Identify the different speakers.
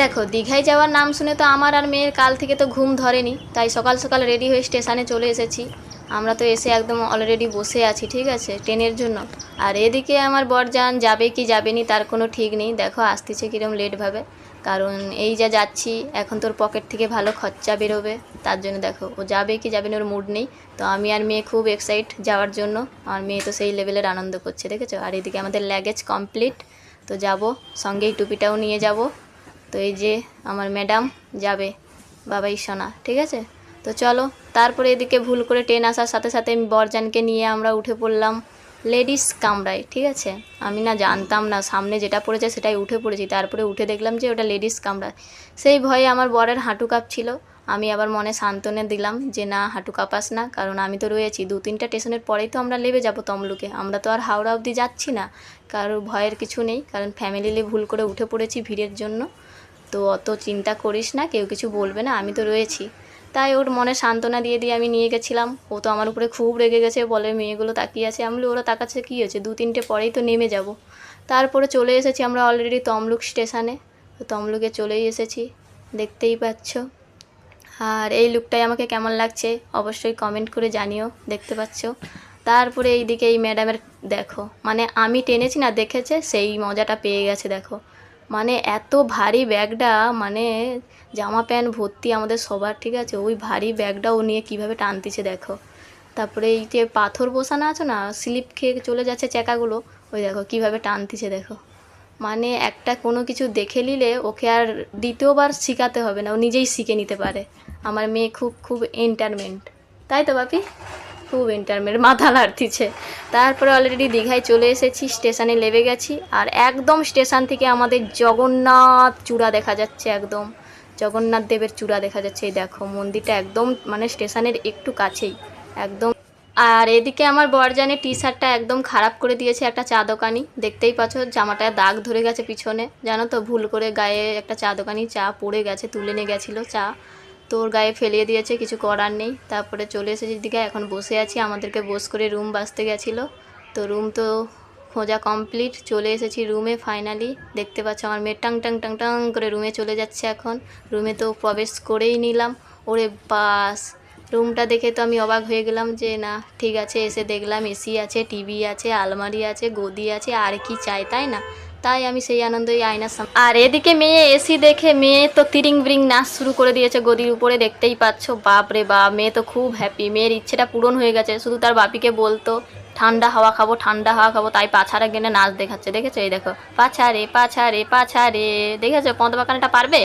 Speaker 1: দেখো, দীঘায় যাওয়ার নাম শুনে তো আমার আর মেয়ের কাল থেকে তো ঘুম ধরেনি, তাই সকাল সকাল রেডি হয়ে স্টেশনে চলে এসেছি। আমরা তো এসে একদম অলরেডি বসে আছি, ঠিক আছে, ট্রেনের জন্য। আর এদিকে আমার বরজান যাবে কি যাবে নি তার কোনো ঠিক নেই, দেখো, আসতেছে কিরম লেটভাবে কারণ এই যা যাচ্ছি, এখন তোর পকেট থেকে ভালো খরচা বেরোবে, তার জন্য দেখো, ও যাবে কি যাবে না ওর মুড নেই। তো আমি আর মেয়ে খুব এক্সাইট যাওয়ার জন্য, আর মেয়ে তো সেই লেভেলের আনন্দ করছে, দেখেছ? আর এদিকে আমাদের ল্যাগেজ কমপ্লিট তো যাব সঙ্গে এই টুপিটাও নিয়ে যাব। তো এই যে আমার ম্যাডাম যাবে, বাবাই সোনা, ঠিক আছে? তো চলো, তারপরে এদিকে ভুল করে ট্রেন আসার সাথে সাথে বরজানকে নিয়ে আমরা উঠে পড়লাম লেডিস কামরায়, ঠিক আছে? আমি না জানতাম না, সামনে যেটা পড়েছে সেটাই উঠে পড়েছি, তারপরে উঠে দেখলাম যে ওটা লেডিস কামরা সেই ভয়ে আমার বরের হাঁটু কাঁপছিল আমি আবার মনে সান্ত্বনে দিলাম যে না, হাঁটু কাঁপাস না, কারণ আমি তো রয়েছি, দু তিনটা স্টেশনের পরেই তো আমরা নেবে যাব তমলুকে, আমরা তো আর হাওড়া অবধি যাচ্ছি না, কারোর ভয়ের কিছু নেই, কারণ ফ্যামিলি ভুল করে উঠে পড়েছি ভিড়ের জন্য। তো অত চিন্তা করিস না, কেউ কিছু বলবে না, আমি তো রয়েছি। তাই ওর মনে সান্ত্বনা দিয়ে দিয়ে আমি নিয়ে গেছিলাম। ও তো আমার উপরে খুব রেগে গেছে, বলে মেয়েগুলো তাকিয়ে আছে। আমি ওরা তাকাচ্ছে কী হয়েছে? দু তিনটে পরেই তো নেমে যাব। তারপরে চলে এসেছি আমরা অলরেডি তমলুক স্টেশনে তো তমলুকে চলেই এসেছি। দেখতেই পাচ্ছ। আর এই লুকটাই আমাকে কেমন লাগছে, অবশ্যই কমেন্ট করে জানিও, দেখতে পাচ্ছ। তারপরে এইদিকে এই ম্যাডামের দেখো। মানে আমি টেনেছি না, দেখেছে, সেই মজাটা পেয়ে গেছে, দেখো। মানে এত ভারী ব্যাগটা মানে জামা প্যান্ট ভর্তি আমাদের সবার, ঠিক আছে? ওই ভারী ব্যাগটা ও নিয়ে কীভাবে টানতেছে দেখো। তারপরে এই যে পাথর বসানো আছে না, স্লিপ খেয়ে চলে যাচ্ছে চাকাগুলো ওই দেখো কীভাবে টানতেছে দেখো। মানে একটা কোনো কিছু দেখে নিলে ওকে আর দ্বিতীয়বার শেখাতে হবে না, ও নিজেই শিখে নিতে পারে। আমার মেয়ে খুব খুব এন্টারমেন্ট তাই তো, বাপি? খুব এন্টারমেন্ট মাথা নাড়তিছে। তারপরে অলরেডি দীঘায় চলে এসেছি, স্টেশনে লেবে গেছি, আর একদম স্টেশন থেকে আমাদের জগন্নাথ চূড়া দেখা যাচ্ছে একদম। জগন্নাথ দেবের চূড়া দেখা যাচ্ছে, এই দেখো মন্দিরটা একদম মানে স্টেশনের একটু কাছেই, একদম। আর এদিকে আমার বরজানে টি শার্টটা একদম খারাপ করে দিয়েছে একটা চা দোকানি, দেখতেই পাচ্ছ জামাটায় দাগ ধরে গেছে পিছনে। জানো তো ভুল করে গায়ে একটা চা দোকানি চা পড়ে গেছে, তুলে নিয়ে গেছিল চা। তো ওর গায়ে ফেলিয়ে দিয়েছে, কিছু করার নেই। তারপরে চলে এসেছি দিকে এখন বসে আছি। আমাদেরকে বস করে রুম বাঁচতে গেছিল। তো রুম তো খোঁজা কমপ্লিট। চলে এসেছি রুমে ফাইনালি দেখতে পাচ্ছ আমার মেয়ে টাং টাং টাং টাং করে রুমে চলে যাচ্ছে এখন। রুমে তো প্রবেশ করেই নিলাম। ওরে বাস! রুমটা দেখে তো আমি অবাক হয়ে গেলাম যে না, ঠিক আছে, এসে দেখলাম এসি আছে, টিভি আছে, আলমারি আছে, গদি আছে, আর কি চাই, তাই না? তাই আমি সেই আনন্দই আয়নার সামনে আর এদিকে মেয়ে এসি দেখে মেয়ে তো তিরিং বিরিং নাচ শুরু করে দিয়েছে গদির উপরে, দেখতেই পাচ্ছ। বাপ রে বাপ, মেয়ে তো খুব হ্যাপি মেয়ের ইচ্ছেটা পূরণ হয়ে গেছে। শুধু তার বাপিকে বলতো, ঠান্ডা হাওয়া খাব, ঠান্ডা হাওয়া খাব। তাই পাছারা গেলে নাচ দেখাচ্ছে। দেখেছ? এই দেখো পাছা রে পাছা রে পাছা রে দেখেছ? পদ বাগানটা পারবে?